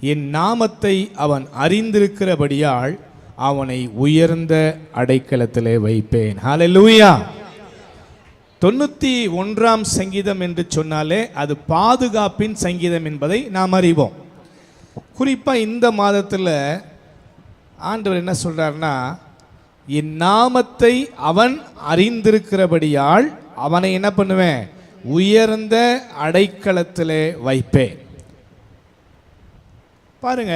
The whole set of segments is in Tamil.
என் நாமத்தை அவன் அறிந்திருக்கிறபடியால் அவனை உயர்ந்த அடைக்கலத்திலே வைப்பேன். ஹalleluya தொண்ணூற்றி ஒன்றாம் சங்கீதம் என்று சொன்னாலே அது பாதுகாப்பின் சங்கீதம் என்பதை நாம் அறிவோம். குறிப்பாக இந்த மாதத்தில் ஆண்டவர் என்ன சொல்கிறார்னா என் நாமத்தை அவன் அறிந்திருக்கிறபடியால் அவனை என்ன பண்ணுவேன்? உயர்ந்த அடைக்கலத்திலே வைப்பேன். பாருங்க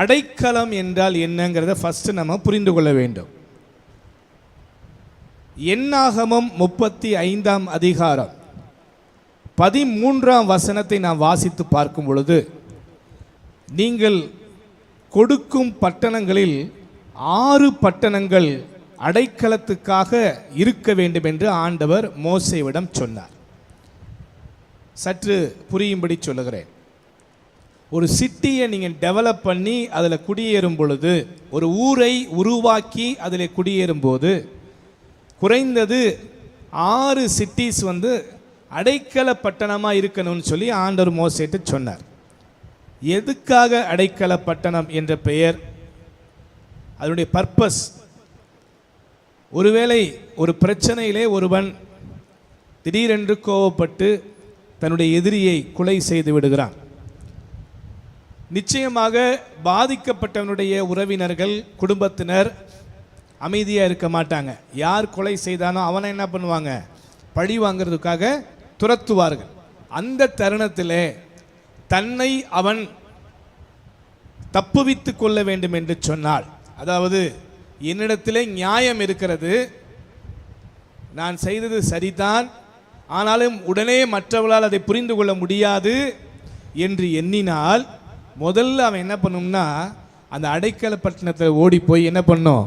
அடைக்கலம் என்றால் என்னங்கிறத ஃபஸ்ட்டு நம்ம புரிந்து கொள்ள வேண்டும். எண்ணாகமம் முப்பத்தி ஐந்தாம் அதிகாரம் பதிமூன்றாம் வசனத்தை நாம் வாசித்து பார்க்கும் பொழுது நீங்கள் கொடுக்கும் பட்டணங்களில் ஆறு பட்டணங்கள் அடைக்கலத்துக்காக இருக்க வேண்டும் என்று ஆண்டவர் மோசேவிடம் சொன்னார். சற்று புரியும்படி சொல்லுகிறேன். ஒரு சிட்டியை நீங்கள் டெவலப் பண்ணி அதில் குடியேறும் பொழுது ஒரு ஊரை உருவாக்கி அதில் குடியேறும் போது குறைந்தது ஆறு சிட்டிஸ் வந்து அடைக்கல பட்டணமாக இருக்கணும்னு சொல்லி ஆண்டவர் மோசேட்டு சொன்னார். எதுக்காக அடைக்கல பட்டணம் என்ற பெயர்? அதனுடைய பர்பஸ் ஒருவேளை ஒரு பிரச்சனையிலே ஒருவன் திடீரென்று கோவப்பட்டு தன்னுடைய எதிரியை கொலை செய்து விடுகிறான். நிச்சயமாக பாதிக்கப்பட்டவனுடைய உறவினர்கள் குடும்பத்தினர் அமைதியாக இருக்க மாட்டாங்க. யார் கொலை செய்தானோ அவனை என்ன பண்ணுவாங்க? பழி வாங்குறதுக்காக துரத்துவார்கள். அந்த தருணத்தில் தன்னை அவன் தப்புவித்து கொள்ள வேண்டும் என்று சொன்னால் அதாவது என்னிடத்திலே நியாயம் இருக்கிறது. நான் செய்தது சரிதான். ஆனாலும் உடனே மற்றவர்களால் அதை புரிந்து கொள்ள முடியாது என்று எண்ணினால் முதல்ல அவன் என்ன பண்ணும்னா அந்த அடைக்கல பட்டணத்தில் ஓடி போய் என்ன பண்ணும்?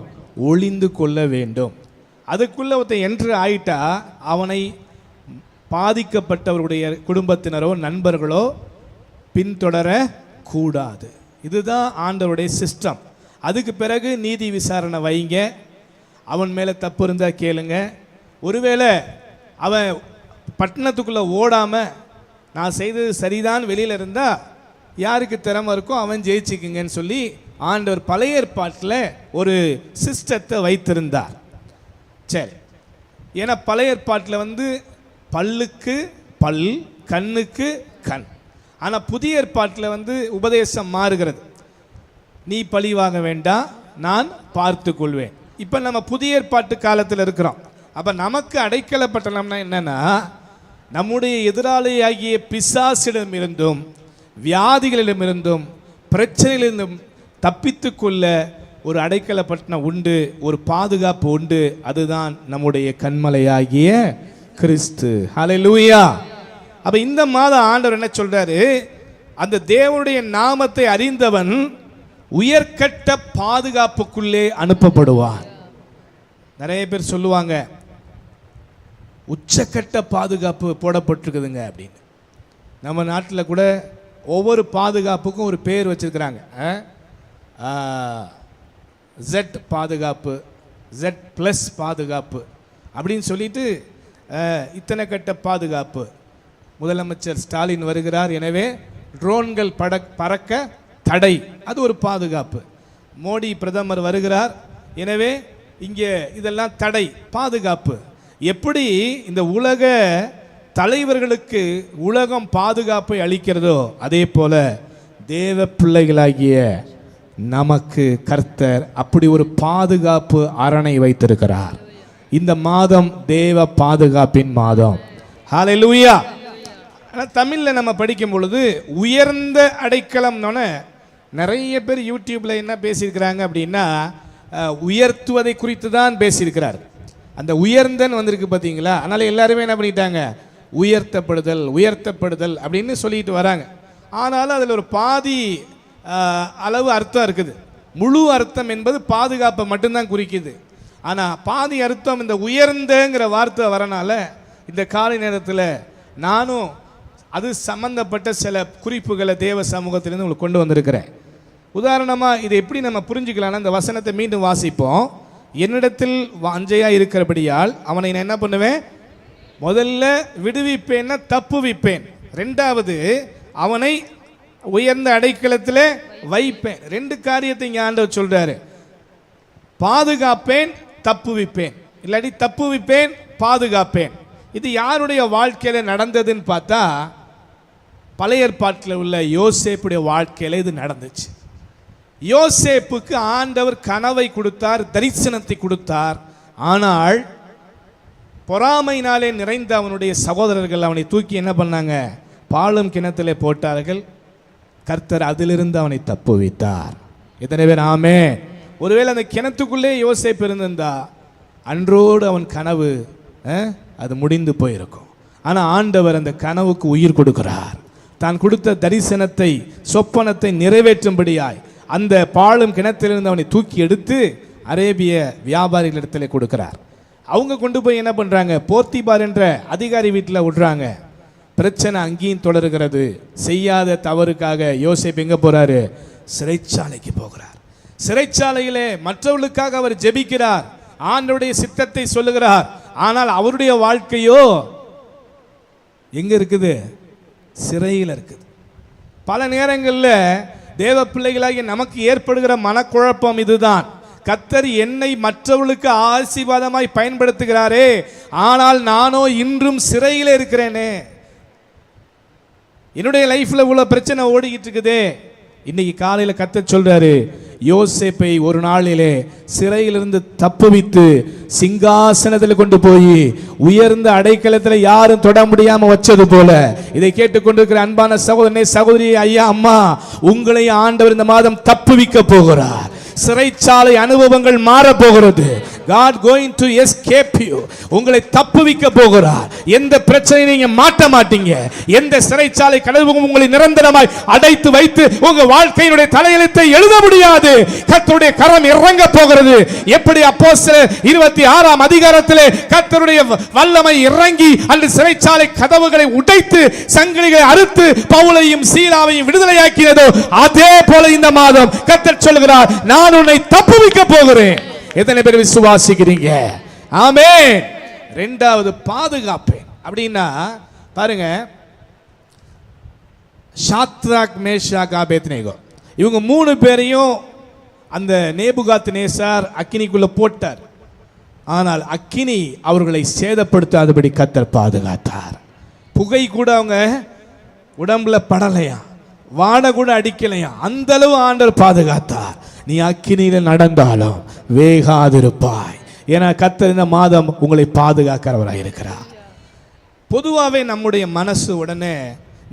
ஒளிந்து கொள்ள வேண்டும். அதுக்குள்ளே ஒருத்தன் என்ட்ரு ஆயிட்டா அவனை பாதிக்கப்பட்டவருடைய குடும்பத்தினரோ நண்பர்களோ பின்தொடர கூடாது. இதுதான் ஆண்டவருடைய சிஸ்டம் அதுக்கு பிறகு நீதி விசாரணை வைங்க. அவன் மேலே தப்பு இருந்தால் கேளுங்க. ஒருவேளை அவன் பட்டணத்துக்குள்ளே ஓடாமல் நான் செய்தது சரிதான் வெளியில் இருந்தால் யாருக்கு திறமை இருக்கோ அவன் ஜெயிச்சுக்குங்கன்னு சொல்லி ஆண்டவர் பழைய ஏற்பாட்டில் ஒரு சிஸ்டத்தை வைத்திருந்தார். சரி. ஏன்னா பழைய ஏற்பாட்டில் வந்து பல்லுக்கு பல் கண்ணுக்கு கண். ஆனால் புதிய ஏற்பாட்டில் வந்து உபதேசம் மாறுகிறது. நீ பழி வாங்க வேண்டாம் நான் பார்த்து கொள்வேன். இப்போ நம்ம புதிய ஏற்பாட்டு காலத்தில் இருக்கிறோம். அப்போ நமக்கு அடைக்கலப்பட்டனம்னா என்னென்னா நம்முடைய எதிராளியாகிய பிசாசிடமிருந்தும் வியாதிகளிடமிருந்தும் பிரச்சனைகளிலிருந்தும் தப்பித்து கொள்ள ஒரு அடைக்கலப்பட்டணம் உண்டு ஒரு பாதுகாப்பு உண்டு. அதுதான் நம்முடைய கண்மலையாகிய கிறிஸ்து. ஹலைலூயா அப்போ இந்த மாதம் ஆண்டவர் என்ன சொல்கிறாரு அந்த தேவனுடைய நாமத்தை அறிந்தவன் உயர்கட்ட பாதுகாப்புக்குள்ளே அனுப்பப்படுவான். நிறைய பேர் சொல்லுவாங்க உச்சக்கட்ட பாதுகாப்பு போடப்பட்டிருக்குதுங்க அப்படின்னு. நம்ம நாட்டில் கூட ஒவ்வொரு பாதுகாப்புக்கும் ஒரு பேர் வச்சிருக்கிறாங்க. ஜெட் பாதுகாப்பு ஜெட் ப்ளஸ் பாதுகாப்பு அப்படின்னு சொல்லிட்டு இத்தனை கட்ட பாதுகாப்பு. முதலமைச்சர் ஸ்டாலின் வருகிறார். எனவே ட்ரோன்கள் பட பறக்க தடை. அது ஒரு பாதுகாப்பு. மோடி பிரதமர் வருகிறார். எனவே இங்கே இதெல்லாம் தடை பாதுகாப்பு. எப்படி இந்த உலக தலைவர்களுக்கு உலகம் பாதுகாப்பை அளிக்கிறதோ அதே போல தேவ பிள்ளைகளாகிய நமக்கு கர்த்தர் அப்படி ஒரு பாதுகாப்பு அரணை வைத்திருக்கிறார். இந்த மாதம் தேவ பாதுகாப்பின் மாதம். ஹalleluya ஆனால் தமிழில் நம்ம படிக்கும் பொழுது உயர்ந்த அடைக்கலம்னோட நிறைய பேர் யூடியூப்பில் என்ன பேசியிருக்கிறாங்க அப்படின்னா உயர்த்துவதை குறித்து தான் பேசியிருக்கிறார். அந்த உயர்ந்தன்னு வந்திருக்கு பார்த்தீங்களா அதனால் எல்லாருமே என்ன பண்ணிட்டாங்க உயர்த்தப்படுதல் உயர்த்தப்படுதல் அப்படின்னு சொல்லிட்டு வராங்க. ஆனாலும் அதில் ஒரு பாதி அளவு அர்த்தம் இருக்குது. முழு அர்த்தம் என்பது பாதுகாப்பை மட்டும்தான் குறிக்குது. ஆனால் பாதி அர்த்தம் இந்த உயர்ந்தங்கிற வார்த்தை வரனால இந்த காலை நேரத்தில் நானும் அது சம்பந்தப்பட்ட சில குறிப்புகளை தேவ சமூகத்திலேருந்து உங்களுக்கு கொண்டு வந்திருக்கிறேன். உதாரணமாக இதை எப்படி நம்ம புரிஞ்சுக்கலாம்னா இந்த வசனத்தை மீண்டும் வாசிப்போம். என்னிடத்தில் வாஞ்சையா இருக்கிறபடியால் அவனை நான் என்ன பண்ணுவேன்? முதல்ல விடுவிப்பேன்னா தப்புவிப்பேன் ரெண்டாவது அவனை உயர்ந்த அடைக்கலத்தில் வைப்பேன். ரெண்டு காரியத்தை இங்கே ஆண்டவர் சொல்றாரு. பாதுகாப்பேன் தப்புவிப்பேன் இல்லாட்டி தப்புவிப்பேன் பாதுகாப்பேன். இது யாருடைய வாழ்க்கையில் நடந்ததுன்னு பார்த்தா பழைய ஏற்பாட்டில் உள்ள யோசேப்புடைய வாழ்க்கையில் இது நடந்துச்சு. யோசேப்புக்கு ஆண்டவர் கனவை கொடுத்தார் தரிசனத்தை கொடுத்தார். ஆனால் பொறாமையினாலே நிறைந்த அவனுடைய சகோதரர்கள் அவனை தூக்கி என்ன பண்ணாங்க? பாலும் கிணத்திலே போட்டார்கள். கர்த்தர் அதிலிருந்து அவனை தப்பு வைத்தார் எத்தனை பேர்? ஆமே ஒருவேளை அந்த கிணத்துக்குள்ளே யோசேப்பு இருந்திருந்தா அன்றோடு அவன் கனவு அது முடிந்து போயிருக்கும். ஆனால் ஆண்டவர் அந்த கனவுக்கு உயிர் கொடுக்கிறார். தான் கொடுத்த தரிசனத்தை சொப்பனத்தை நிறைவேற்றும்படியாய் அந்த பாழும் கிணத்திலிருந்து அவனை தூக்கி எடுத்து அரேபிய வியாபாரிகளிடத்தில் கொடுக்கிறார். அவங்க கொண்டு போய் என்ன பண்ணுறாங்க போர்த்திபார் என்ற அதிகாரி வீட்டில் விடுறாங்க. பிரச்சனை அங்கேயும் தொடர்கிறது. செய்யாத தவறுக்காக யோசேப் எங்கே போகிறாரு சிறைச்சாலைக்கு போகிறார். சிறைச்சாலையிலே மற்றவர்களுக்காக அவர் ஜெபிக்கிறார். ஆண்டுடைய சித்தத்தை சொல்லுகிறார். ஆனால் அவருடைய வாழ்க்கையோ எங்க இருக்குது? சிறையில் இருக்குது. பல நேரங்களில் தேவ பிள்ளைகளாகிய நமக்கு ஏற்படுகிற மனக்குழப்பம் இதுதான். கத்தர் என்னை மற்றவர்களுக்கு ஆசீர்வாதமாய் பயன்படுத்துகிறாரே. ஆனால் நானோ இன்றும் சிறையில் இருக்கிறேனே. என்னுடைய லைஃப்ல இவ்வளோ பிரச்சனை ஓடிக்கிட்டு இருக்குதே இன்னைக்கு காலையில் கத்த சொல்றாரு யோசேப்பை ஒரு நாளிலே சிறையிலிருந்து தப்புவித்து சிங்காசனத்தில் கொண்டு போய் உயர்ந்த அடைக்கலத்தில் யாரும் தொட முடியாம வச்சது போல. இதை கேட்டுக்கொண்டிருக்கிற அன்பான சகோதரனே சகோதரி ஐயா அம்மா உங்களை ஆண்டவர் இந்த மாதம் தப்புவிக்க போகிறார். சிறைச்சாலை அனுபவங்கள் மாற போகிறது God going to escape you. உங்களை தப்புவிக்க போகிறார். எந்த பிரச்சனையும் நீங்க மாட்ட மாட்டீங்க. எந்த சிறைச்சாலை கடவுளும் உங்களை நிரந்தரமாய் அடைத்து வைத்து உங்க வாழ்க்கையினுடைய தலையெழுத்தை எழுத முடியாது. கத்தருடைய கரம் இறங்க போகிறது. எப்படி அப்போ இருபத்தி ஆறாம் அதிகாரத்திலே கத்தருடைய வல்லமை இறங்கி அந்த சிறைச்சாலை கதவுகளை உடைத்து சங்கிலிகளை அறுத்து பவுலையும் சீலாவையும் விடுதலையாக்கினதோ அதே போல இந்த மாதம் கத்தர் சொல்கிறார் நான் நான் உன்னை தப்புவிக்க போகிறேன். எத்தனை பேர் விசுவாசிக்கிறீங்க? ஆமே ரெண்டாவது பாதுகாப்பேன். அப்படின்னா பாருங்க. Shadrach Meshach Abednego. இவங்க மூணு பேரையும் அந்த நேபுகாத் நேசார் அக்கினிக்குள்ள போட்டார். ஆனால் அக்கினி அவர்களை சேதப்படுத்தாதபடி கத்தர் பாதுகாத்தார். புகை கூட அவங்க உடம்புல படலையா வாட கூட அடிக்கலையா அந்த அளவு ஆண்டவர் பாதுகாத்தார். நீ அக்கினியில் நடந்தாலும் வேகாதிருப்பாய். ஏன்னா கத்தர் இந்த மாதம் உங்களை பாதுகாக்கிறவராக இருக்கிறார். பொதுவாகவே நம்முடைய மனசு உடனே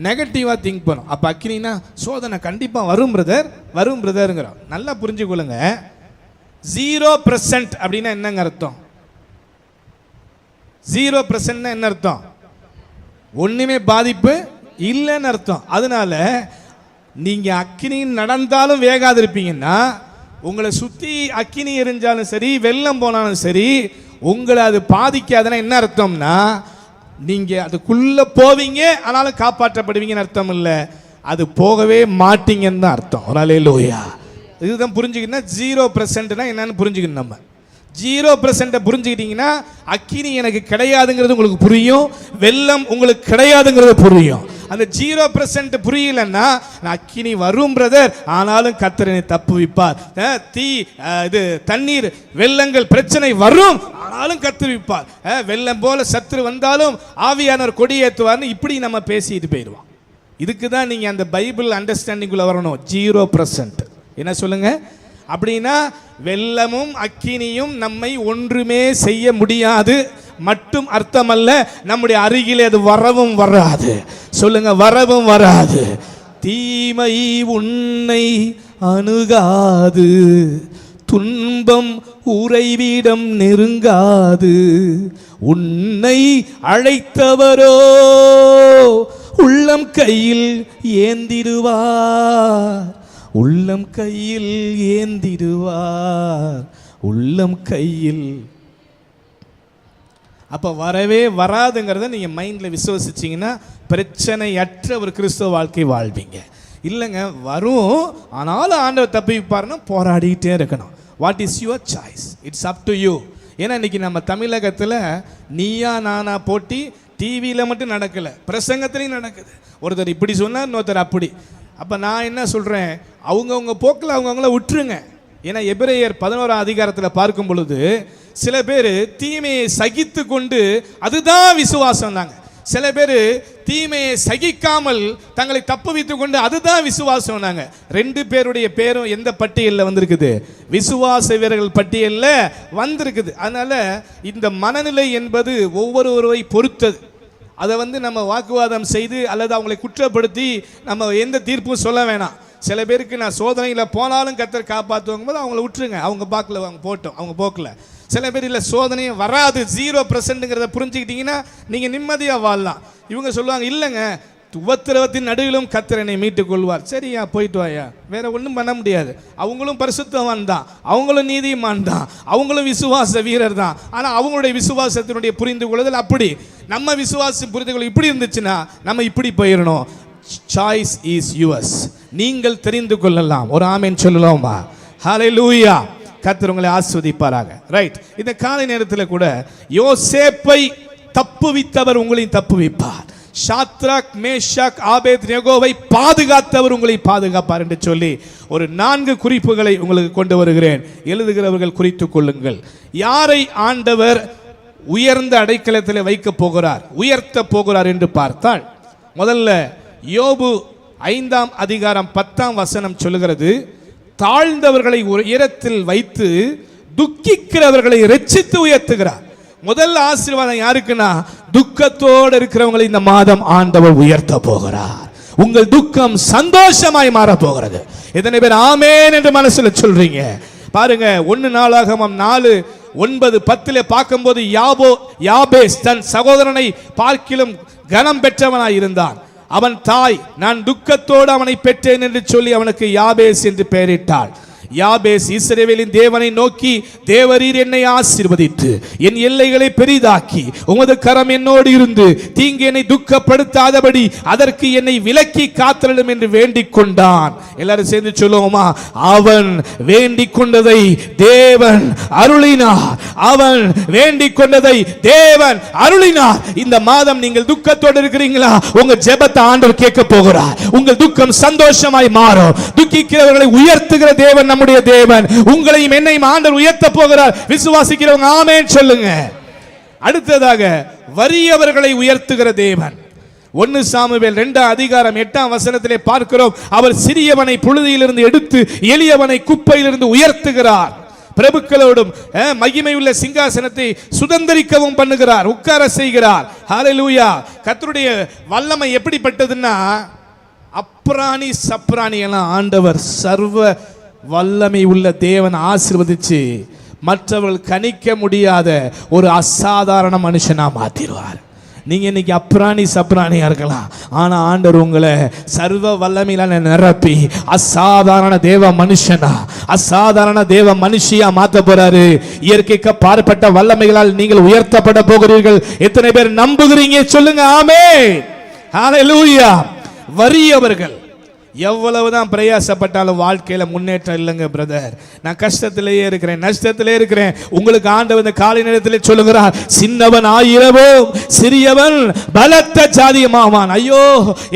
நெகட்டிவாக திங்க் பண்ணும். அப்போ அக்கினினா சோதனை கண்டிப்பாக வரும் பிரதர் வரும் பிரதருங்கிறோம் நல்லா புரிஞ்சுக்கொள்ளுங்க. ஜீரோ பர்சன்ட் அப்படின்னா என்னங்க அர்த்தம்? ஜீரோ பர்சன்ட்னா என்ன அர்த்தம்? ஒன்றுமே பாதிப்பு இல்லைன்னு அர்த்தம். அதனால நீங்கள் அக்கினி நடந்தாலும் வேகாதிருப்பீங்கன்னா உங்களை சுற்றி அக்கினி எரிஞ்சாலும் சரி வெள்ளம் போனாலும் சரி உங்களை அது பாதிக்காதுன்னா என்ன அர்த்தம்னா நீங்கள் அதுக்குள்ளே போவீங்க ஆனாலும் காப்பாற்றப்படுவீங்கன்னு அர்த்தம் இல்லை. அது போகவே மாட்டீங்கன்னு தான் அர்த்தம். ஒரு லோயா இதுதான் புரிஞ்சுக்கணும்னா ஜீரோ பர்சன்ட்னா என்னன்னு புரிஞ்சுக்கணும் நம்ம. ஜீரோ பர்சன்ட்டை புரிஞ்சுக்கிட்டீங்கன்னா அக்கினி எனக்கு கிடையாதுங்கிறது உங்களுக்கு புரியும் வெள்ளம் உங்களுக்கு கிடையாதுங்கிறது புரியும். அந்த ஜீரோ பர்சன்ட் புரியலன்னா நான் அக்கினி வரும் பிரதர் ஆனாலும் கத்திரனை தப்பு விப்பார். தீ இது தண்ணீர் வெள்ளங்கள் பிரச்சனை வரும் ஆனாலும் கத்தரிப்பார் வெள்ளம் போல சத்துரு வந்தாலும் ஆவியானவர் கொடியேற்றுவார்னு இப்படி நம்ம பேசிட்டு போயிடுவோம். இதுக்கு தான் நீங்கள் அந்த பைபிள் அண்டர்ஸ்டாண்டிங்குள்ளே வரணும். ஜீரோ பர்சன்ட் என்ன சொல்லுங்க? அப்படின்னா வெள்ளமும் அக்கினியும் நம்மை ஒன்றுமே செய்ய முடியாது. மட்டும் அர்த்தமல்ல நம்முடைய அருகிலே அது வரவும் வராது. சொல்லுங்க வரவும் வராது. தீமை உன்னை அணுகாது. துன்பம் உறைவிடம் நெருங்காது. உன்னை அழைத்தவரோ உள்ளம் கையில் ஏந்திடுவார். உள்ளம் கையில் ஏந்திடுவார். உள்ளம் கையில் அப்போ வரவே வராதுங்கிறத நீங்கள் மைண்டில் விசுவசிச்சிங்கன்னா பிரச்சனையற்ற ஒரு கிறிஸ்தவ வாழ்க்கை வாழ்வீங்க. இல்லைங்க வரும். ஆனாலும் ஆண்டவர் தப்பிப்பாருன்னா போராடிக்கிட்டே இருக்கணும். What is your choice it's up to you ஏன்னா இன்னைக்கு நம்ம தமிழகத்தில் நீயா நானா போட்டி டிவியில் மட்டும் நடக்கலை. பிரசங்கத்திலையும் நடக்குது. ஒருத்தர் இப்படி சொன்னார் இன்னொருத்தர் அப்படி. அப்போ நான் என்ன சொல்கிறேன் அவங்கவுங்க போக்கில் அவங்கவுங்கள விட்டுருங்க. ஏன்னா எபிரேயர் பதினோராம் அதிகாரத்தில் பார்க்கும் பொழுது சில பேர் தீமையை சகித்து கொண்டு அதுதான் விசுவாசம் தாங்க சில பேர் தீமையை சகிக்காமல் தங்களை தப்பு வைத்து கொண்டு அதுதான் விசுவாசம் நாங்க ரெண்டு பேருடைய பேரும் எந்த பட்டியலில் வந்திருக்குது? விசுவாச வீரர்கள் பட்டியலில் வந்திருக்குது. அதனால் இந்த மனநிலை என்பது ஒவ்வொருவரை பொறுத்தது. அதை வந்து நம்ம வாக்குவாதம் செய்து அல்லது அவங்களை குற்றப்படுத்தி நம்ம எந்த தீர்ப்பும் சொல்ல வேணாம். சில பேருக்கு நான் சோதனையில் போனாலும் கத்தர் காப்பாற்றுவாங்க போது அவங்கள விட்டுருங்க. அவங்க பாக்கில் அவங்க போட்டோம். அவங்க போக்கில். சில பேர் இல்லை சோதனையே வராது. ஜீரோ பர்சன்ட்டுங்கிறத புரிஞ்சுக்கிட்டீங்கன்னா நீங்கள் நிம்மதியாக வாழலாம். இவங்க சொல்லுவாங்க இல்லைங்க உபத்திரவத்தின் நடுவிலும் கத்தர் என்னை மீட்டுக் கொள்வார் சரியா போயிட்டு வாயா. வேற ஒன்றும் பண்ண முடியாது. அவங்களும் பரிசுத்தவான் தான். அவங்களும் நீதிமான் தான். அவங்களும் விசுவாச வீரர் தான். ஆனால் அவங்களுடைய விசுவாசத்தினுடைய புரிந்து கொள்ளுதல் அப்படி. நம்ம விசுவாசம் புரிந்து கொள்ள இப்படி இருந்துச்சுன்னா நம்ம இப்படி போயிடணும் சாய்ஸ் இஸ் யுவர்ஸ் நீங்கள் தெரிந்து கொள்ளலாம். ஒரு ஆமேன் சொல்லலாமா? ஹலே லூயா கத்தர் உங்களை ஆஸ்வதிப்பாராக. ரைட் இந்த காலை நேரத்தில் கூட யோசேப்பை தப்புவித்தவர் உங்களையும் தப்புவிப்பார் ஷாத்ராக் மேஷாக் ஆபேத் நெகோவை பாதுகாத்தவர் உங்களை பாதுகாப்பார் என்று சொல்லி ஒரு நான்கு குறிப்புகளை உங்களுக்கு கொண்டு வருகிறேன். எழுதுகிறவர்கள் குறித்து கொள்ளுங்கள். யாரை ஆண்டவர் உயர்ந்த அடைக்கலத்தில் வைக்கப் போகிறார்? உயர்த்த போகிறார் என்று பார்த்தால் முதல்ல யோபு ஐந்தாம் அதிகாரம் பத்தாம் வசனம் சொல்லுகிறது தாழ்ந்தவர்களை உயரத்தில் வைத்து துக்கிக்கிறவர்களை ரட்சித்து உயர்த்துகிறார். முதல் ஆசீர்வாதம் யாருக்குன்னா துக்கத்தோடு இருக்கிறவங்களை இந்த மாதம் ஆண்டவர் உயர்த்த போகிறார். உங்கள் துக்கம் சந்தோஷமாய் மாற போகிறது. எத்தனை பேர் ஆமேன் என்று மனசுல சொல்றீங்க. பாருங்க ஒன்னு நாளாகமம் நாலு ஒன்பது பத்துல பார்க்கும்போது யாபோ யாபேஸ் தன் சகோதரனை பார்க்கிலும் கனம் பெற்றவனாய் இருந்தான். அவன் தாய் நான் துக்கத்தோடு அவனை பெற்றேன் என்று சொல்லி அவனுக்கு யாபேஸ் என்று பெயரிட்டாள். யாபேஸ் இஸ்ரேவேலின் தேவனை நோக்கி தேவரீர் என்னை ஆசீர்வதித்து என் எல்லைகளை பெரிதாக்கி உமது கரம் என்னோடு இருந்து தீங்கு என்னை துக்கப்படுத்தாதபடி அதற்கு என்னை விலக்கி காத்திரலும் என்று வேண்டிக் கொண்டான் எல்லாரும் சேர்ந்து சொல்லுவோமா? அவன் வேண்டிக் கொண்டதை தேவன் அருளினார். அவன் வேண்டிக் கொண்டதை தேவன் அருளினார். இந்த மாதம் நீங்கள் துக்கத்தோடு இருக்கிறீங்களா? உங்க ஜெபத்தை ஆண்டவர் கேட்க போகிறார். உங்கள் துக்கம் சந்தோஷமாய் மாறும். துக்கிக்கிறவர்களை உயர்த்துகிற தேவன் நம்ம நம்முடைய தேவன் உங்களையும் என்னையும் ஆண்டவர் உயர்த்த போகிறார். விசுவாசிக்கிறவங்க ஆமேன் சொல்லுங்க. அடுத்ததாக வறியவர்களை உயர்த்துகிற தேவன். ஒன்னு சாமுவேல் ரெண்டாம் அதிகாரம் எட்டாம் வசனத்திலே பார்க்கிறோம். அவர் சிறியவனை புழுதியிலிருந்து எடுத்து எளியவனை குப்பையிலிருந்து உயர்த்துகிறார். பிரபுக்களோடும் மகிமை மகிமையுள்ள சிங்காசனத்தை சுதந்தரிக்கவும் பண்ணுகிறார் உட்கார செய்கிறார். ஹalleluya. கத்தருடைய வல்லமை எப்படிப்பட்டதுன்னா அப்ராணி சப்ராணி எல்லாம் ஆண்டவர் சர்வ வல்லமை உள்ள தேவன் ஆசிர்வதிச்சு மற்றவர்கள் கணிக்க முடியாத ஒரு அசாதாரண மனுஷனாக மாற்றிடுவார் நீங்கள் இன்னைக்கு அப்ராணி சப்ராணியாக இருக்கலாம். ஆனால் ஆண்டவர் உங்களை சர்வ வல்லமையில நிரப்பி அசாதாரண தேவ மனுஷனா அசாதாரண தேவ மனுஷியா மாற்ற போறாரு. இயற்கைக்கு பார்ப்பட்ட வல்லமைகளால் நீங்கள் உயர்த்தப்பட போகிறீர்கள். எத்தனை பேர் நம்புகிறீங்க? சொல்லுங்க ஆமே ஹalleluya. வறியவர்கள். எவ்வளவுதான் பிரயாசப்பட்டாலும் வாழ்க்கையில் முன்னேற்றம் இல்லைங்க பிரதர் நான் கஷ்டத்திலேயே இருக்கிறேன் நஷ்டத்திலே இருக்கிறேன். உங்களுக்கு ஆண்டவர் இந்த காலை நேரத்தில் சொல்லுகிறார் சின்னவன் ஆயிரவோ சிறியவன் பலத்த ஜாதியமாவான். ஐயோ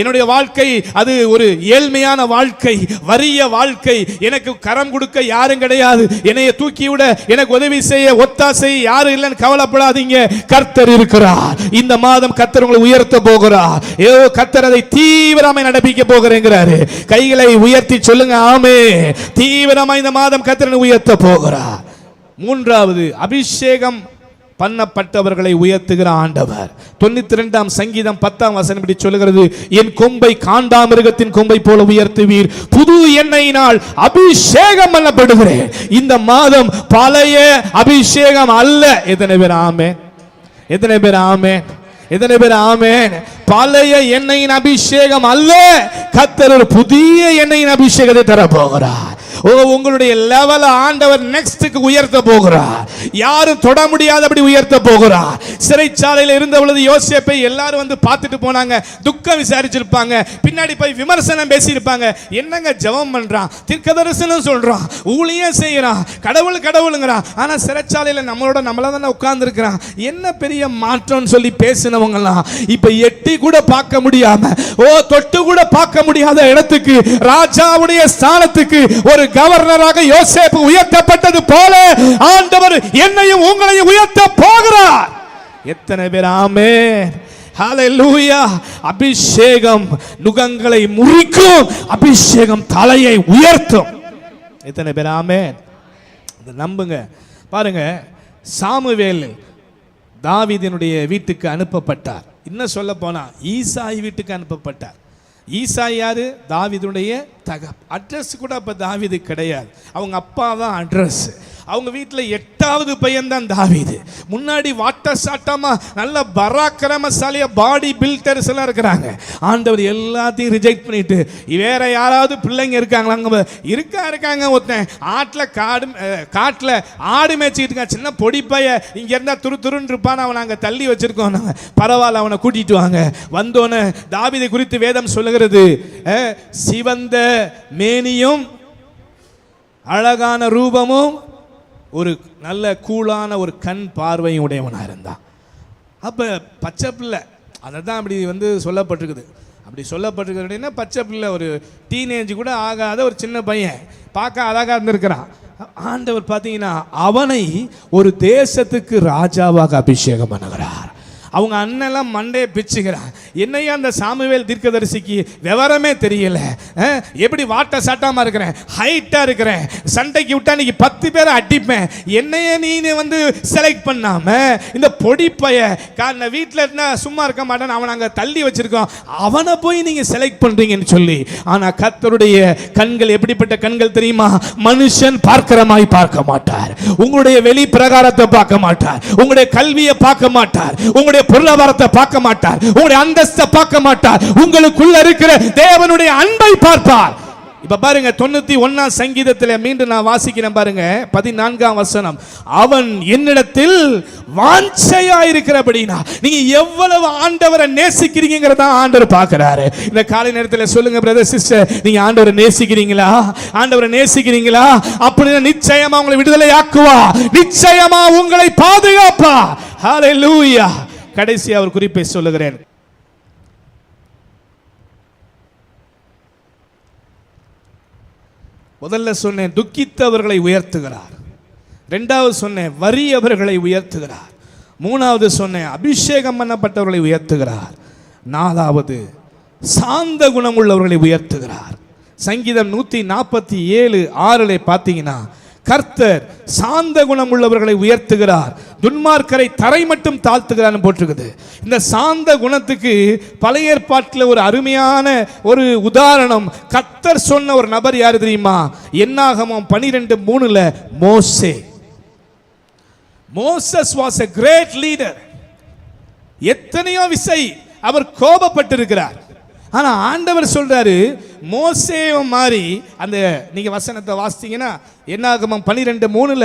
என்னுடைய வாழ்க்கை அது ஒரு ஏழ்மையான வாழ்க்கை வறிய வாழ்க்கை. எனக்கு கரம் கொடுக்க யாரும் கிடையாது. என்னைய தூக்கி விட எனக்கு உதவி செய்ய ஒத்தாசை யாரும் இல்லைன்னு கவலைப்படாதீங்க. கர்த்தர் இருக்கிறார். இந்த மாதம் கர்த்தர் உங்களை உயர்த்த போகிறார். ஏதோ கர்த்தர் அதை தீவிரமாக நடப்பிக்க போகிறேங்கிறாரு. கைகளை உயர்த்தி சொல்லுங்க ஆமே தீவிரமா இந்த மாதம் கத்திரன் உயர்த்த போகிறார். மூன்றாவது அபிஷேகம் பண்ணப்பட்டவர்களை உயர்த்துகிற ஆண்டவர். தொண்ணூத்தி ரெண்டாம் சங்கீதம் பத்தாம் வசனம் இப்படி சொல்லுகிறது என் கொம்பை காண்டாமிருகத்தின் கொம்பை போல உயர்த்துவீர். புது எண்ணெயினால் அபிஷேகம் பண்ணப்படுகிறேன். இந்த மாதம் பழைய அபிஷேகம் அல்ல. எத்தனை பேர் ஆமே எத்தனை பேர் ஆமே எத்தனை பேர் ஆமேன்? பழைய எண்ணெயின் அபிஷேகம் அல்ல. கத்தர் ஒரு புதிய எண்ணெயின் அபிஷேகத்தை தர போகிறார் உங்களுடைய லெவல ஆண்டவர் நெக்ஸ்ட்டுக்கு உயர்த்த போகிறார் யாரும் தொட முடியாதபடி உயர்த்த போகிறார் சிறைச்சாலையில் இருந்த பொழுது யோசேப்பை எல்லாரும் வந்து பார்த்துட்டு போனாங்க. துக்கம் விசாரிச்சிருப்பாங்க. பின்னாடி போய் விமர்சனம் பேசியிருப்பாங்க. என்னங்க ஜெபம் பண்றான்? தீர்க்க தரிசனம் சொல்றான். ஊழியம் செய்யறான். கடவுள் கடவுளுங்கிறான். ஆனா சிறைச்சாலையில நம்மளோட நம்மள தானே உட்கார்ந்துருக்கிறான். என்ன பெரிய மாற்றம்னு சொல்லி பேசினவங்கலாம் இப்ப எட்டி கூட பார்க்க முடியாம ஓ தொட்டு கூட பார்க்க முடியாத இடத்துக்கு ராஜாவுடைய ஸ்தானத்துக்கு ஒரு கவர்னராக யோசேப்பு உயர்த்தப்பட்டது போல ஆண்டவர் என்னையும் உங்களையும் உயர்த்த போகிறார். எத்தனை பேர் ஆமே ஹalleluya. அபிஷேகம் நுகங்களை முறிக்கும் அபிஷேகம் தலையை உயர்த்தும். எத்தனை பேர் ஆமே நம்புங்க. பாருங்க சாமுவேல் தாவீதினுடைய வீட்டுக்கு அனுப்பப்பட்டார். இன்னும் சொல்ல போனா ஈசாய் வீட்டுக்கு அனுப்பப்பட்டார். ஈசாய் யார் தாவீதுடைய தகப். அட்ரஸ் கூட அப்போ தாவீது கிடையாது. அவங்க அப்பா தான் அட்ரஸ் அவங்க வீட்டில் எட்டாவது பையன் தான் தாவீது. முன்னாடி வாட்ட சாட்டமாக நல்ல பராக்கிரமசாலிய பாடி பில்டர்ஸ் எல்லாம் இருக்கிறாங்க. ஆண்டவர் எல்லாத்தையும் ரிஜெக்ட் பண்ணிட்டு வேற யாராவது பிள்ளைங்க இருக்காங்களாங்க இருக்கா இருக்காங்க ஒருத்தன். ஆட்டில் காடு காட்டில் ஆடு மேய்ச்சிக்கிட்டு இருக்கான். சின்ன பொடி பைய. இங்கே இருந்தால் துரு துருன்னு இருப்பான். அவனை நாங்கள் தள்ளி வச்சிருக்கோம் நாங்கள் பரவாயில்ல அவனை கூட்டிட்டு வாங்க. வந்தோன்னு தாவிதை குறித்து வேதம் சொல்லுகிறது. சிவந்த மேனியும் அழகான ரூபமும் ஒரு நல்ல கூலான ஒரு கண் பார்வையும் உடையவனாக இருந்தான் அப்போ பச்சை பிள்ளை அதை தான் அப்படி வந்து சொல்லப்பட்டிருக்குது. அப்படி சொல்லப்பட்டிருக்குது அப்படின்னா பச்சை பிள்ளை ஒரு டீனேஜ் கூட ஆகாத ஒரு சின்ன பையன் பார்க்க அழகாக இருந்திருக்கிறான். ஆண்டவர் பார்த்தீங்கன்னா அவனை ஒரு தேசத்துக்கு ராஜாவாக அபிஷேகம் பண்ணுகிறார். அவங்க அண்ணெல்லாம் மண்டையை பிச்சுக்கிறான். என்னையா அந்த சாமுவேல் தீர்க்கதரிசிக்கு விவரமே தெரியல. எப்படி வாட்ட சாட்டாம இருக்கிறேன்? ஹைட்டா இருக்கிறேன். சண்டைக்கு விட்டா இன்னைக்கு பத்து பேரை அடிப்பேன். என்னையே நீ வந்து செலக்ட் பண்ணாம இந்த பொடி பைய வீட்டில் இருந்தால் சும்மா இருக்க மாட்டேன் அவனை அங்கே தள்ளி வச்சிருக்கோம். அவனை போய் நீங்க செலக்ட் பண்றீங்கன்னு சொல்லி ஆனா கத்தருடைய கண்கள் எப்படிப்பட்ட கண்கள் தெரியுமா? மனுஷன் பார்க்கிற மாதிரி பார்க்க மாட்டார். உங்களுடைய வெளி பிரகாரத்தை பார்க்க மாட்டார். உங்களுடைய கல்வியை பார்க்க மாட்டார். உங்களுடைய பொருளாதாரத்தை பார்க்க மாட்டார். உங்களுடைய அந்தஸ்தை பார்க்க மாட்டார். உங்களுக்குள்ள இருக்கிற தேவனுடைய அன்பை பார்ப்பார். இப்ப பாருங்க தொண்ணூத்தி ஒன்னாம் சங்கீதத்தில் மீண்டும் நான் வாசிக்கிறேன் பாருங்க பதினான்காம் வசனம். அவன் என்னிடத்தில் வாஞ்சையா இருக்கிறபடினா நீங்க எவ்வளவு ஆண்டவரை நேசிக்கிறீங்கிறத ஆண்டவர் பார்க்கிறாரு. இந்த காலை நேரத்தில் சொல்லுங்க பிரதர் சிஸ்டர் நீங்க ஆண்டவரை நேசிக்கிறீங்களா? ஆண்டவரை நேசிக்கிறீங்களா? அப்படின்னா நிச்சயமா உங்களை விடுதலை ஆக்குவா நிச்சயமா உங்களை பாதுகாப்பா. ஹalleluya கடைசி அவர் குறிப்பை சொல்லுகிறேன். முதல்ல சொன்னேன் துக்கித்தவர்களை உயர்த்துகிறார். ரெண்டாவது சொன்னேன் வறியவர்களை உயர்த்துகிறார். மூணாவது சொன்னேன் அபிஷேகம் பண்ணப்பட்டவர்களை உயர்த்துகிறார். நாலாவது சாந்த குணம் உள்ளவர்களை உயர்த்துகிறார். சங்கீதம் நூற்றி நாற்பத்தி ஏழு ஆறில் பார்த்தீங்கன்னா கர்த்தர் சாந்த குணம் உள்ளவர்களை உயர்த்துகிறார். துன்மார்க்கரை தரை மட்டும் தாழ்த்துகிறார்னு போட்டிருக்குது. இந்த சாந்த குணத்துக்கு பழைய ஏற்பாட்டில் ஒரு அருமையான ஒரு உதாரணம். கர்த்தர் சொன்ன ஒரு நபர் யார் தெரியுமா? என்னாகமம் பனிரெண்டு மூணுல மோசே. Moses was a great leader எத்தனையோ விசை அவர் கோபப்பட்டிருக்கிறார். ஆனால் ஆண்டவர் சொல்கிறாரு மோசேவ மாறி அந்த நீங்கள் வசனத்தை வாசித்தீங்கன்னா என்னாகமம் பனிரெண்டு மூணுல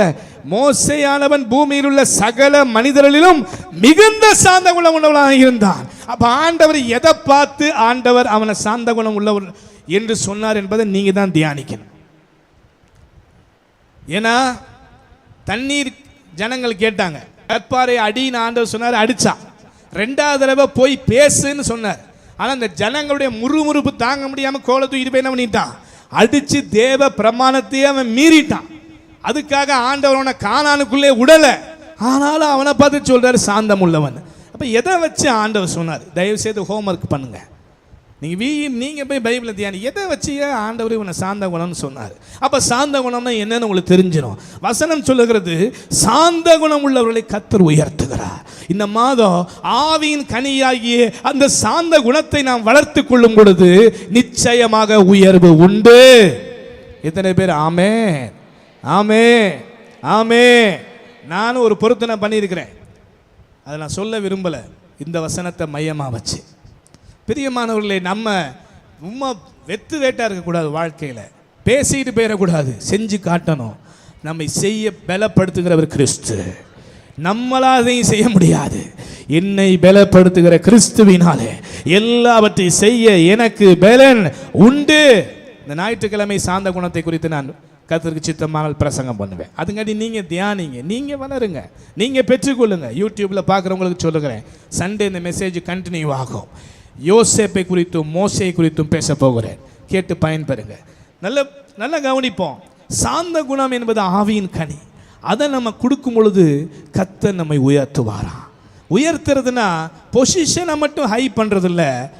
மோசையானவன் பூமியில் உள்ள சகல மனிதர்களிலும் மிகுந்த சாந்த குணம் உள்ளவனாக இருந்தான். அப்போ ஆண்டவர் எதை பார்த்து ஆண்டவர் அவனை சாந்த குணம் உள்ளவர் என்று சொன்னார் என்பதை நீங்கள் தான் தியானிக்கணும். ஏன்னா தண்ணீர் ஜனங்கள் கேட்டாங்க கற்பாறை அடின்னு ஆண்டவர் சொன்னார் அடித்தான் ரெண்டாவது தடவை போய் பேசுன்னு சொன்னார். ஆனால் அந்த ஜனங்களுடைய முறுமுறுப்பு தாங்க முடியாமல் கோலை தூக்கிட்டு போய் என்ன பண்ணிட்டான்? அடித்து தேவ பிரமாணத்தையே அவன் மீறிட்டான். அதுக்காக ஆண்டவர் காணானுக்குள்ளே விடலை ஆனாலும் அவனை பார்த்து சொல்கிறார் சாந்தம் உள்ளவன் அப்போ எதை வச்சு ஆண்டவர் சொன்னார்? தயவு செய்து ஹோம்ஒர்க் பண்ணுங்கள் நீங்கள் வீ நீங்கள் போய் பைபிளை தியானி எதை வச்சு ஆண்டவர் இவனை சாந்த குணம்னு சொன்னார்? அப்போ சாந்த குணம்னா என்னன்னு உங்களுக்கு தெரிஞ்சிடும் வசனம் சொல்லுகிறது சாந்த குணம் உள்ளவர்களை கத்தர் உயர்த்துகிறார். இந்த மாதம் ஆவியின் கனியாகிய அந்த சாந்த குணத்தை நாம் வளர்த்து கொள்ளும் பொழுது நிச்சயமாக உயர்வு உண்டு. எத்தனை பேர் ஆமே ஆமே ஆமே நானும் ஒரு பொருத்தனை பண்ணியிருக்கிறேன். அதை நான் சொல்ல விரும்பலை. இந்த வசனத்தை மையமாக வச்சு. பிரியமானவர்களே நம்ம உம்மா வெத்து வேட்டாக இருக்கக்கூடாது வாழ்க்கையில். பேசிட்டு போயிடக்கூடாது. செஞ்சு காட்டணும். நம்மை செய்ய பலப்படுத்துகிறவர் கிறிஸ்து. நம்மளால் அதையும் செய்ய முடியாது. என்னை பலப்படுத்துகிற கிறிஸ்துவினாலே எல்லாவற்றையும் செய்ய எனக்கு பலன் உண்டு. இந்த ஞாயிற்றுக்கிழமை சார்ந்த குணத்தை குறித்து நான் கத்திற்கு சித்தமாக பிரசங்கம் பண்ணுவேன். அதுங்காட்டி நீங்கள் தியானிங்க. நீங்கள் வளருங்க. நீங்கள் பெற்றுக்கொள்ளுங்க. யூடியூப்பில் பார்க்குறவங்களுக்கு சொல்லுகிறேன். சண்டே இந்த மெசேஜ் கண்டினியூ ஆகும். யோசேப்பை குறித்தும் மோசையை குறித்தும் பேச போகிறேன் கேட்டு பயன்பெறுங்க. நல்ல நல்லா கவனிப்போம். சாந்த குணம் என்பது ஆவியின் கனி. அதை நம்ம கொடுக்கும் பொழுது கத்தை நம்மை உயர்த்துவாராம். உயர்த்துறதுனா பொசிஷனை மட்டும் ஹை பண்ணுறதில்ல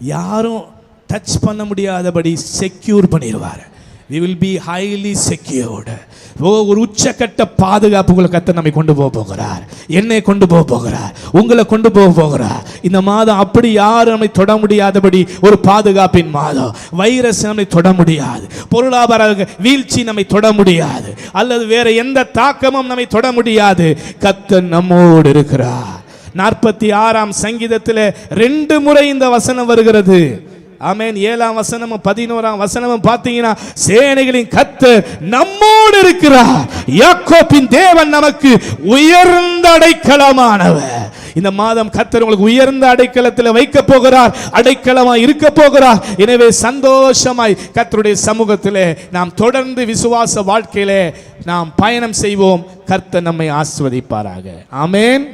யாரும் டச் பண்ண முடியாதபடி செக்யூர் பண்ணிடுவார். We will be highly secured ஒரு உச்சக்கட்ட பாதுகாப்புகளை கத்த நம்மை கொண்டு போக போகிறார். என்னை கொண்டு போக போகிறார். உங்களை கொண்டு போக போகிறார். இந்த மாதம் அப்படி யாரும் நம்மை தொட முடியாதபடி ஒரு பாதுகாப்பின் மாதம். வைரஸ் நம்மை தொட முடியாது. பொருளாதார வீழ்ச்சி நம்மை தொட முடியாது. அல்லது வேற எந்த தாக்கமும் நம்மை தொட முடியாது. கத்த நம்மோடு இருக்கிறார். நாற்பத்தி ஆறாம் சங்கீதத்தில் ரெண்டு முறை இந்த வசனம் வருகிறது. ஆமேன். ஏழாம் வசனமும் பதினோராம் வசனமும் பார்த்தீங்கன்னா சேனைகளின் கத்தர் நம்மோடு இருக்கிறார். யாக்கோப்பின் தேவன் நமக்கு உயர்ந்த அடைக்கலமானவர். இந்த மாதம் கத்தர் உங்களுக்கு உயர்ந்த அடைக்கலத்தில் வைக்க போகிறார் அடைக்கலமாய் இருக்க போகிறார். எனவே சந்தோஷமாய் கத்தருடைய சமூகத்திலே நாம் தொடர்ந்து விசுவாச வாழ்க்கையிலே நாம் பயணம் செய்வோம். கர்த்தர் நம்மை ஆஸ்வதிப்பாராக ஆமேன்.